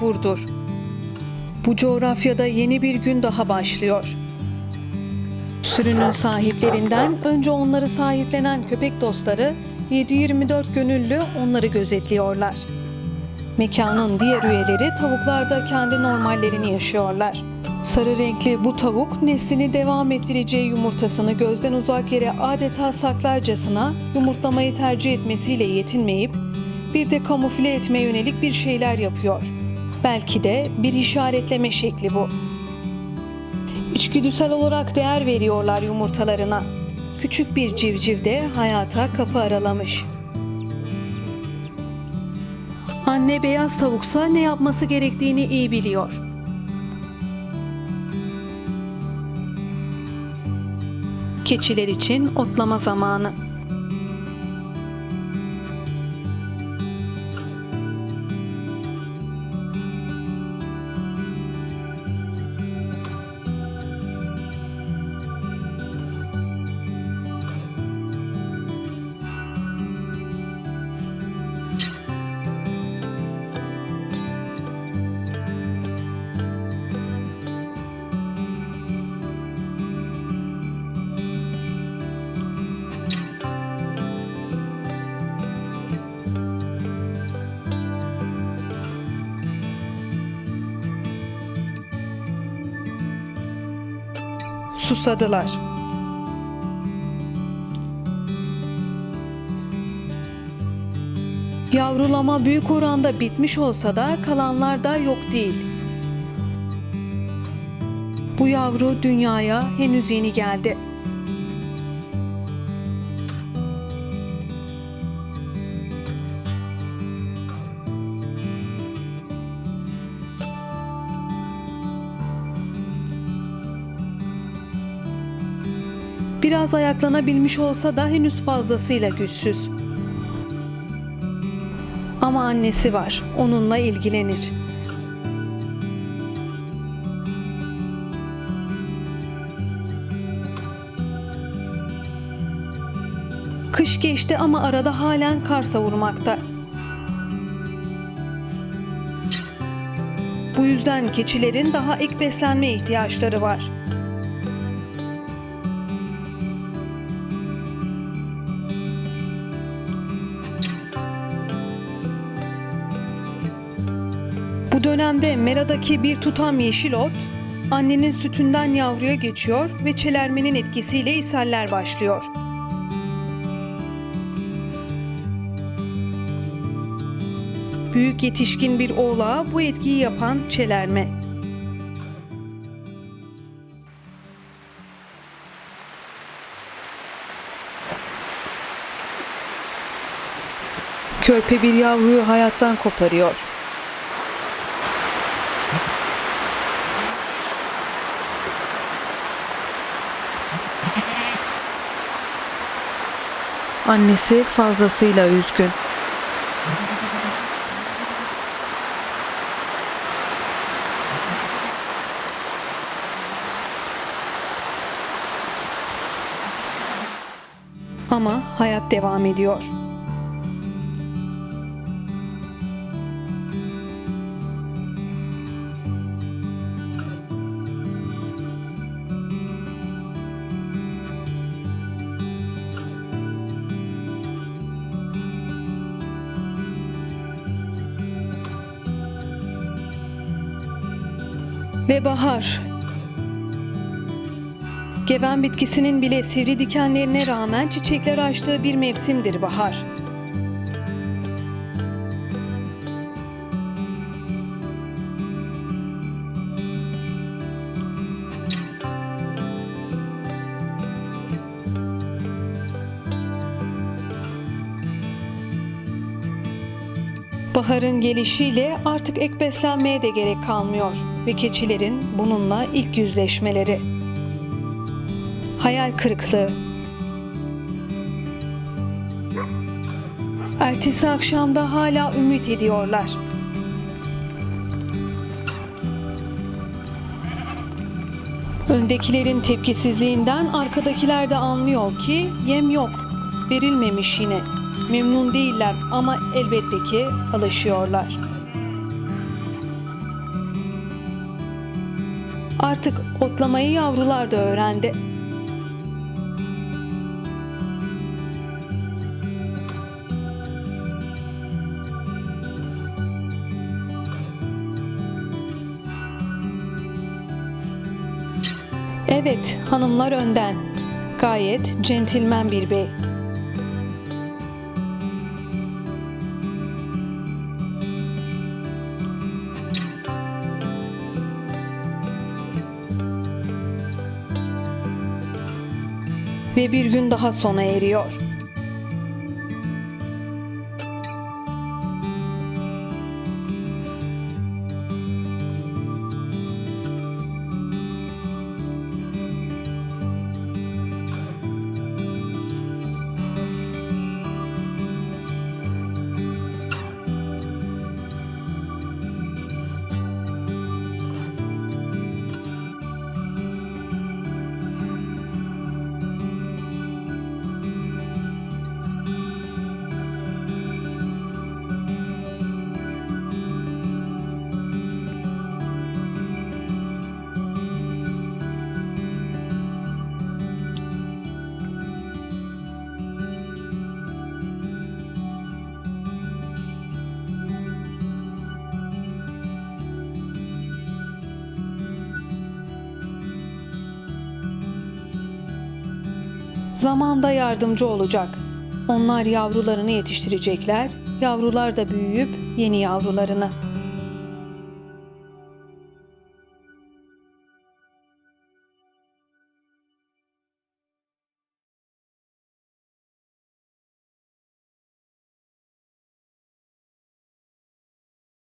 Burdur. Bu coğrafyada yeni bir gün daha başlıyor. Sürünün sahiplerinden önce onları sahiplenen köpek dostları 7-24 gönüllü onları gözetliyorlar. Mekanın diğer üyeleri tavuklarda kendi normallerini yaşıyorlar. Sarı renkli bu tavuk neslini devam ettireceği yumurtasını gözden uzak yere adeta saklarcasına yumurtlamayı tercih etmesiyle yetinmeyip bir de kamufle etmeye yönelik bir şeyler yapıyor. Belki de bir işaretleme şekli bu. İçgüdüsel olarak değer veriyorlar yumurtalarına. Küçük bir civciv de hayata kapı aralamış. Anne beyaz tavuksa ne yapması gerektiğini iyi biliyor. Keçiler için otlama zamanı. Susadılar. Yavrulama büyük oranda bitmiş olsa da kalanlar da yok değil. Bu yavru dünyaya henüz yeni geldi. Biraz ayaklanabilmiş olsa da henüz fazlasıyla güçsüz. Ama annesi var, onunla ilgilenir. Kış geçti ama arada halen kar savurmakta. Bu yüzden keçilerin daha ek beslenme ihtiyaçları var. Dönemde meradaki bir tutam yeşil ot, annenin sütünden yavruya geçiyor ve çelermenin etkisiyle ishaller başlıyor. Büyük yetişkin bir oğlağa bu etkiyi yapan çelerme. Körpe bir yavruyu hayattan koparıyor. Annesi fazlasıyla üzgün. Ama hayat devam ediyor. Ve bahar. Geven bitkisinin bile sivri dikenlerine rağmen çiçekler açtığı bir mevsimdir bahar. Baharın gelişiyle artık ek beslenmeye de gerek kalmıyor ve keçilerin bununla ilk yüzleşmeleri. Hayal kırıklığı. Ertesi akşamda hala ümit ediyorlar. Öndekilerin tepkisizliğinden arkadakiler de anlıyor ki yem yok, verilmemiş yine. Memnun değiller ama elbette ki alışıyorlar. Artık otlamayı yavrular da öğrendi. Evet, hanımlar önden. Gayet centilmen bir bey. Ve bir gün daha sona eriyor. Zamanda yardımcı olacak. Onlar yavrularını yetiştirecekler, yavrular da büyüyüp yeni yavrularını.